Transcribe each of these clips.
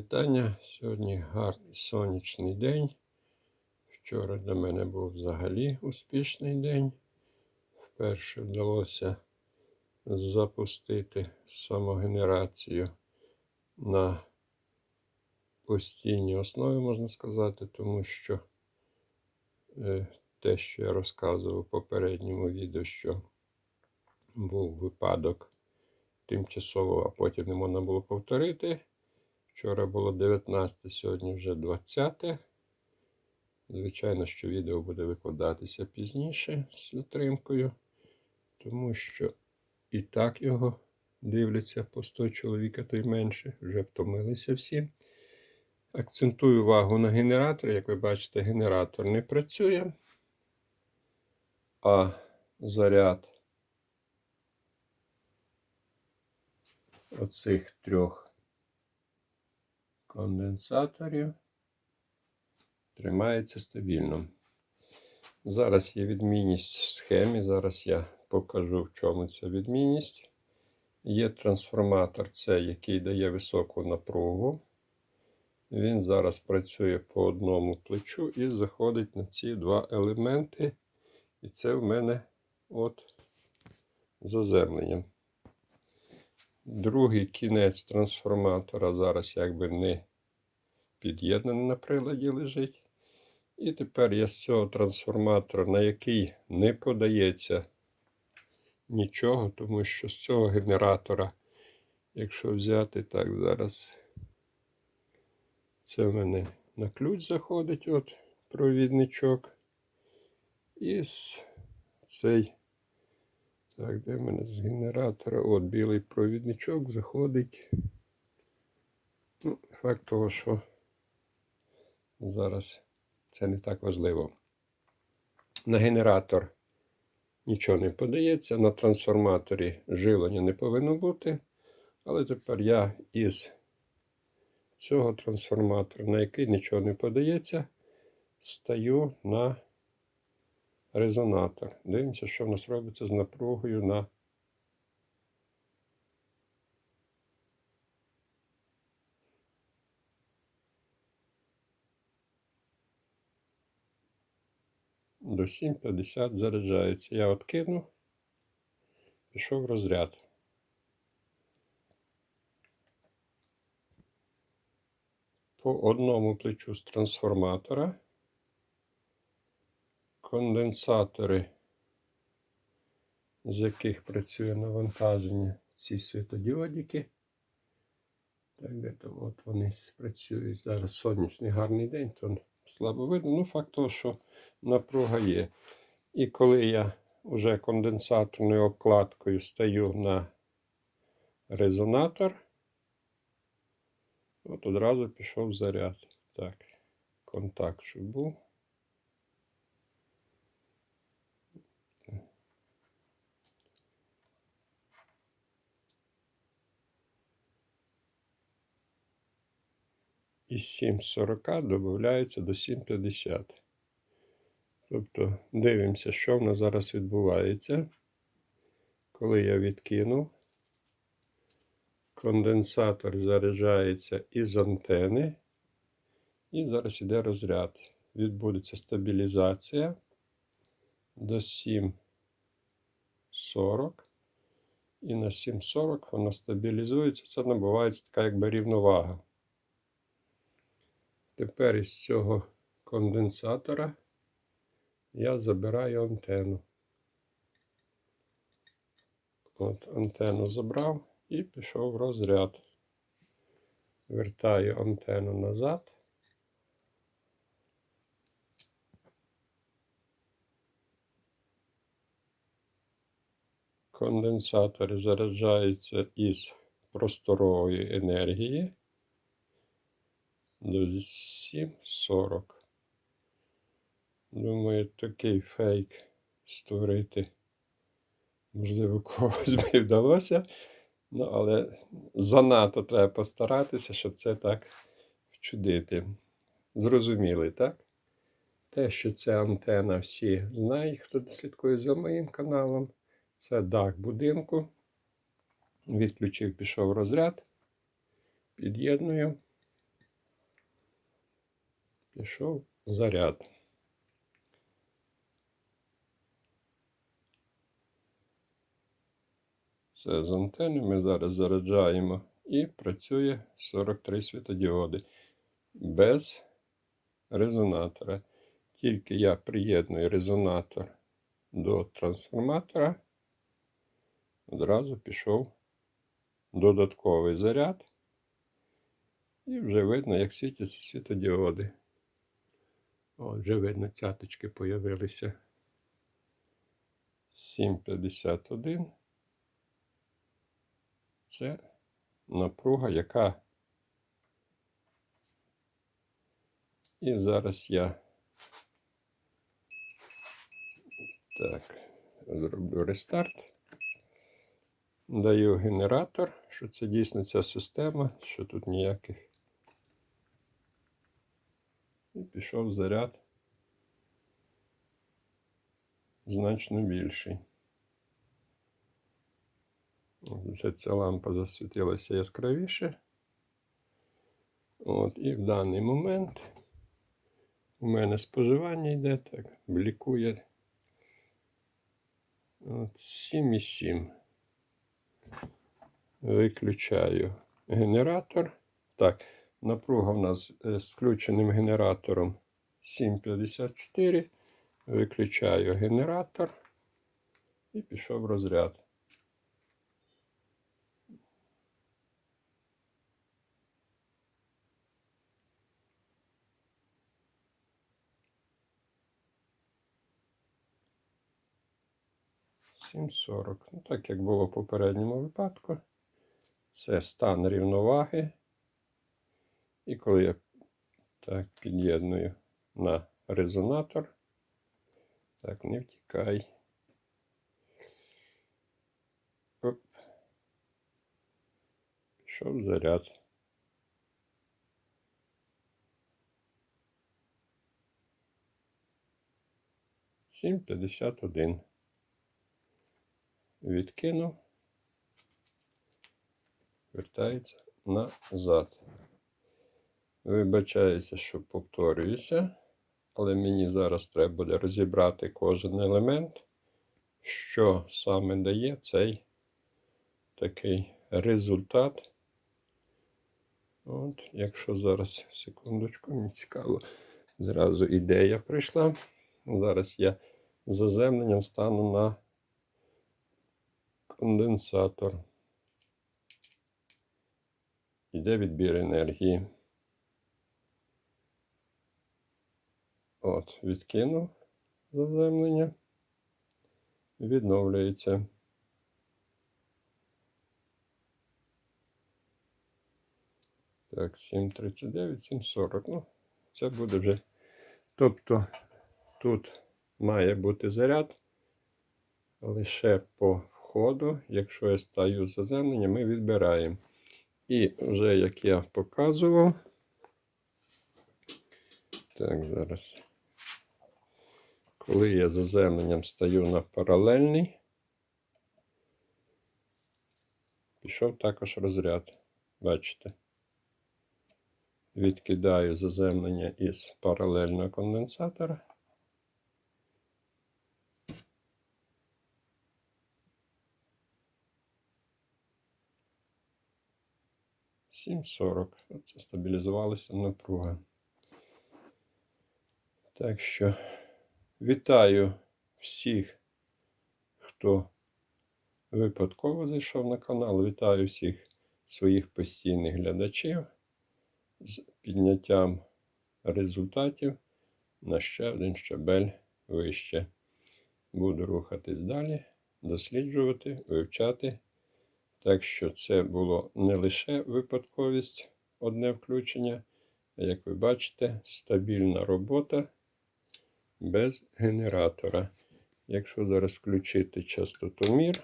Вітання. Сьогодні гарний сонячний день. Вчора для мене був взагалі успішний день. Вперше вдалося запустити самогенерацію на постійній основі, можна сказати, тому що е, те, що я розказував у попередньому відео, що був випадок тимчасово, а потім не можна було повторити. Вчора було 19, сьогодні вже 20. Звичайно, що відео буде викладатися пізніше з затримкою, тому що і так його дивляться по 100 чоловіка, то й менше, вже втомилися всі. Акцентую увагу на генератор. Як ви бачите, генератор не працює, а заряд оцих трьох конденсаторів тримається стабільно. Зараз є відмінність в схемі. Зараз я покажу, в чому ця відмінність. Є трансформатор, це який дає високу напругу. Він зараз працює по одному плечу і заходить на ці два елементи. І це в мене от заземлення. Другий кінець трансформатора зараз якби не під'єднаний на приладі лежить. І тепер я з цього трансформатора, на який не подається нічого, тому що з цього генератора, якщо взяти так зараз, це в мене на ключ заходить от провідничок. І цей так, де в мене з генератора? От білий провідничок заходить. Ну, Факт того, що зараз це не так важливо. На генератор нічого не подається, на трансформаторі жилення не повинно бути. Але тепер я із цього трансформатора, на який нічого не подається, стаю на резонатор. Дивимося, що в нас робиться з напругою на до 7,50 заряджається. Я откину, пішов розряд. По одному плечу з трансформатора конденсатори, з яких працює навантаження ці світодіодики. Так, де там от вони працюють. Зараз сонячний гарний день, то слабо видно. Ну, факт того, що напруга є. І коли я вже конденсаторною обкладкою стаю на резонатор, от одразу пішов заряд. Так, контакт, щоб був. Із 7,40 додається до 7,50. Тобто дивимося, що в нас зараз відбувається. Коли я відкинув, конденсатор заряджається із антени. І зараз йде розряд. Відбудеться стабілізація до 7,40. І на 7,40 воно стабілізується. Це набувається така якби рівновага. Тепер із цього конденсатора я забираю антенну. От антенну забрав і пішов в розряд. Вертаю антенну назад. Конденсатори заряджаються із просторової енергії до 7.40. Думаю, такий фейк створити. Можливо, когось би вдалося. Ну, але занадто треба постаратися, щоб це так вчудити. Зрозуміли, так? Те, що це антена, всі знають, хто слідкує за моїм каналом. Це дах будинку. Відключив, пішов розряд. Під'єдную. Пішов заряд. Це з антени ми зараз заряджаємо і працює 43 світодіоди без резонатора. Тільки я приєдную резонатор до трансформатора, одразу пішов додатковий заряд. І вже видно, як світяться світодіоди. О, вже видно, цяточки появилися. 7,51. Це напруга, яка. І зараз я так, зроблю рестарт. Даю генератор, що це дійсно ця система, що тут ніяких. І пішов заряд значно більший. Вже ця лампа засвітилася яскравіше. От, і в даний момент у мене споживання йде так, блікує 7,7. Виключаю генератор. Так, напруга у нас е, з включеним генератором 7,54. Виключаю генератор і пішов розряд. Сім сорок. Ну, так як було в попередньому випадку. Це стан рівноваги. І коли я так під'єдную на резонатор, так, не втікай. Оп. Пішов заряд. Сім п'ятдесят один. Відкинув. Вертається назад. Вибачаюся, що повторююся, але мені зараз треба буде розібрати кожен елемент, що саме дає цей такий результат. От, якщо зараз, секундочку, мені цікаво, зразу ідея прийшла. Зараз я заземленням стану на конденсатор. Іде відбір енергії. От, відкинув заземлення. Відновлюється. Так, 7,39, 7,40. Ну, це буде вже. Тобто тут має бути заряд лише по входу. Якщо я стаю заземлення, ми відбираємо. І вже як я показував. Так, зараз. Коли я заземленням стаю на паралельний, пішов також розряд. Бачите? Відкидаю заземлення із паралельного конденсатора. Сім сорок. Це стабілізувалася напруга. Так що вітаю всіх, хто випадково зайшов на канал. Вітаю всіх своїх постійних глядачів з підняттям результатів на ще один щабель вище. Буду рухатись далі, досліджувати, вивчати. Так що це було не лише випадковість, одне включення, а як ви бачите, стабільна робота без генератора. Якщо зараз включити частотомір,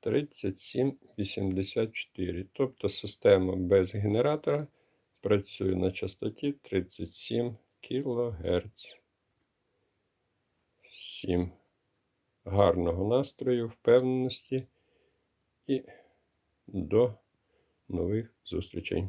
3784. Тобто система без генератора працює на частоті 37 кГц. Всім гарного настрою, впевненості і до нових зустрічей.